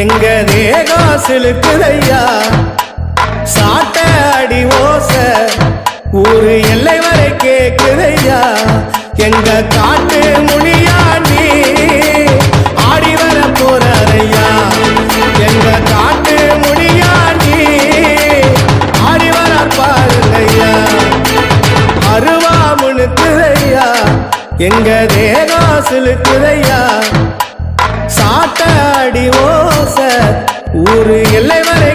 எங்க தேகம் சிலுக்குதையா? சாட்ட அடி ஓச ஒரு எல்லை வரை கேக்குதையா? எங்க காட்டு முடியா நீ? ஆடி வர போறையா எங்க காட்டு முடியா நீ? ஆடி வர பாருங்கய்யா. அருவா முணுக்குதையா எங்க தேகம் சிலுக்குதையா? சாட்ட அடி ஓச. ஊரு எல்லை வரை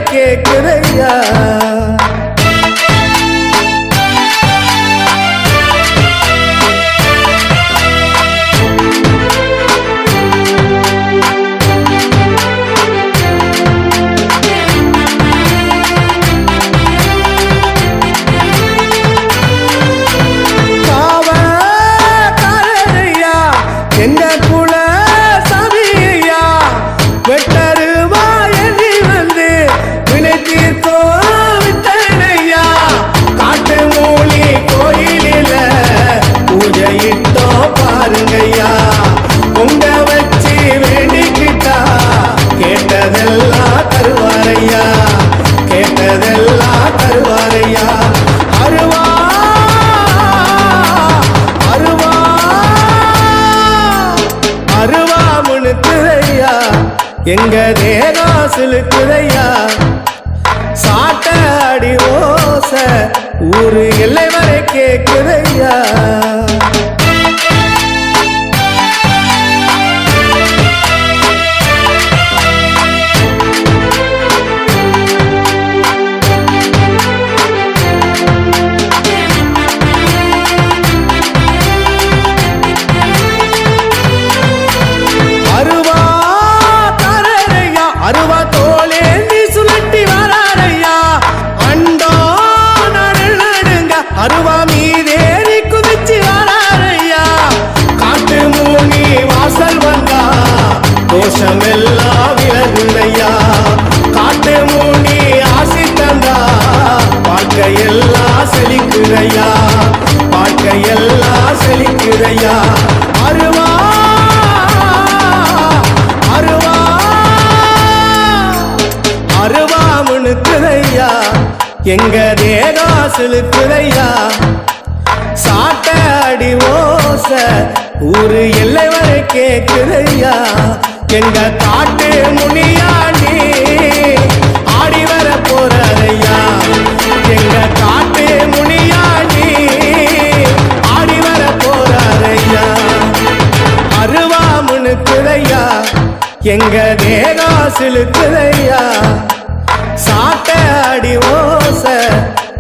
அருவா முணுக்குதையா எங்க தேகம் சிலுக்குதையா சாட்ட அடி ஓச ஊரு எல்லை வரை கேக்குதையா? நடுங்க மீதேறி குதிச்சு வராரையா காட்டு மூனி வாசல் வந்தா. தோஷம் எல்லாம் எங்க தேகம் செலுத்துதையா சாட்ட அடி ஓச ஊரு எல்லை வரை கேக்குதையா? எங்க காட்டு முனியாண்டி ஆடி வர போறாரையா எங்க காட்டு முனியாண்டி ஆடி வர போறாரையா அருவா முணுக்குதையா எங்க தேகம் சிலுக்குதையா சாட்ட அடி ஓ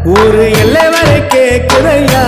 ஒரு எல்லை வரை கேக்குதையா